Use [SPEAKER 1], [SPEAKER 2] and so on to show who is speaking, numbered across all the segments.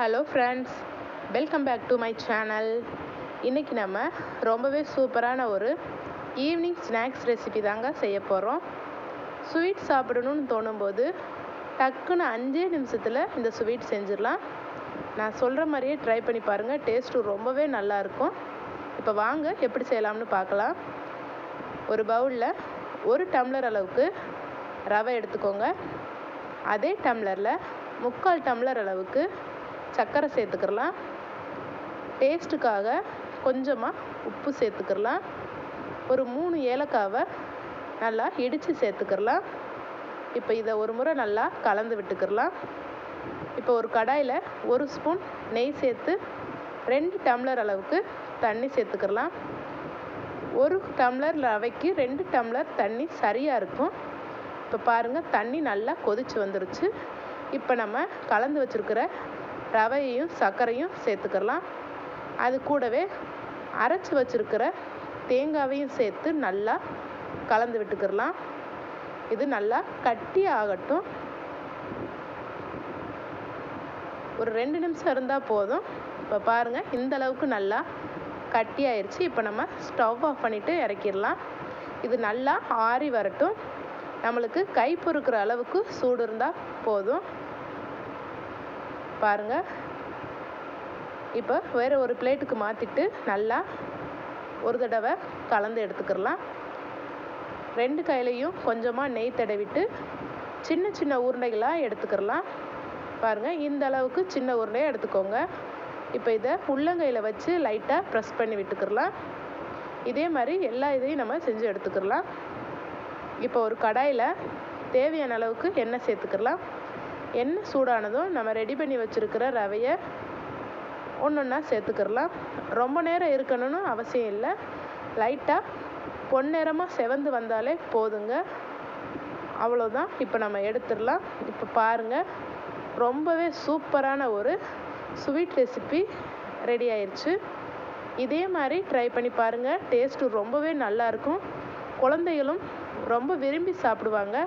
[SPEAKER 1] Hello friends welcome back to my channel இன்றைக்கி நம்ம ரொம்பவே சூப்பரான ஒரு ஈவினிங் ஸ்நாக்ஸ் ரெசிபி தாங்க செய்ய போகிறோம் ஸ்வீட் சாப்பிடணும்னு தோணும்போது டக்குன்னு அஞ்சே நிமிஷத்தில் இந்த ஸ்வீட் செஞ்சிடலாம். நான் சொல்கிற மாதிரியே ட்ரை பண்ணி பாருங்கள் டேஸ்ட்டு ரொம்பவே நல்லாயிருக்கும் இப்போ வாங்க எப்படி செய்யலாம்னு பார்க்கலாம். ஒரு பவுலில் ஒரு டம்ளர் அளவுக்கு ரவை எடுத்துக்கோங்க. அதே டம்ளரில் முக்கால் டம்ளர் அளவுக்கு சர்க்கரை சேர்த்துக்கிறலாம். டேஸ்ட்டுக்காக கொஞ்சமாக உப்பு சேர்த்துக்கிறலாம். ஒரு மூணு ஏலக்காவை நல்லா இடித்து சேர்த்துக்கிறலாம். இப்போ இதை ஒரு முறை நல்லா கலந்து விட்டுக்கிறலாம். இப்போ ஒரு கடாயில் ஒரு ஸ்பூன் நெய் சேர்த்து ரெண்டு டம்ளர் அளவுக்கு தண்ணி சேர்த்துக்கிறலாம். ஒரு டம்ளர் ரவைக்கு ரெண்டு டம்ளர் தண்ணி சரியாக இருக்கும். இப்போ பாருங்கள் தண்ணி நல்லா கொதிச்சு வந்துருச்சு. இப்போ நம்ம கலந்து வச்சுருக்கிற ரவையையும் சர்க்கரையும் சேர்த்துக்கலாம் அது கூடவே அரைச்சி வச்சுருக்கிற தேங்காவையும் சேர்த்து நல்லா கலந்து விட்டுக்கிறலாம். இது நல்லா கட்டி ஆகட்டும். ஒரு ரெண்டு நிமிஷம் இருந்தால் போதும். இப்போ பாருங்கள் இந்த அளவுக்கு நல்லா கட்டி ஆயிடுச்சு இப்போ நம்ம ஸ்டவ் ஆஃப் பண்ணிவிட்டு இறக்கிடலாம். இது நல்லா ஆறி வரட்டும். நம்மளுக்கு கை பொறுக்கிற அளவுக்கு சூடு இருந்தால் போதும். பாருங்கள் இப்போ வேறு ஒரு பிளேட்டுக்கு மாற்றிட்டு நல்லா ஒரு தடவை கலந்து எடுத்துக்கிறலாம் ரெண்டு கையிலையும் கொஞ்சமாக நெய் தடவிட்டு சின்ன சின்ன உருண்டைகளாக எடுத்துக்கிறலாம் பாருங்கள் இந்த அளவுக்கு சின்ன உருண்டையாக எடுத்துக்கோங்க. இப்போ இதை உள்ளங்கையில் வச்சு லைட்டாக ப்ரெஸ் பண்ணி விட்டுக்கிறலாம் இதே மாதிரி எல்லா இதையும் நம்ம செஞ்சு எடுத்துக்கிறலாம் இப்போ ஒரு கடாயில் தேவையான அளவுக்கு எண்ணெய் சேர்த்துக்கிறலாம் எண்ணெய் சூடானதும் நம்ம ரெடி பண்ணி வச்சுருக்கிற ரவையை ஒன்று ஒன்றா சேர்த்துக்கிறலாம் ரொம்ப நேரம் இருக்கணும்னு அவசியம் இல்லை. லைட்டாக பொன்னிறமாக செவந்து வந்தாலே போதுங்க. அவ்வளோதான் இப்போ நம்ம எடுத்துடலாம். இப்போ பாருங்கள் ரொம்பவே சூப்பரான ஒரு ஸ்வீட் ரெசிபி ரெடி ஆயிடுச்சு இதே மாதிரி ட்ரை பண்ணி பாருங்கள் டேஸ்ட்டு ரொம்பவே நல்லாயிருக்கும் குழந்தைகளும் ரொம்ப விரும்பி சாப்பிடுவாங்க.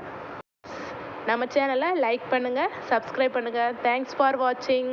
[SPEAKER 1] நம்ம சேனலை லைக் பண்ணுங்கள் சப்ஸ்கிரைப் பண்ணுங்கள் தேங்க்ஸ் ஃபார் வாட்சிங்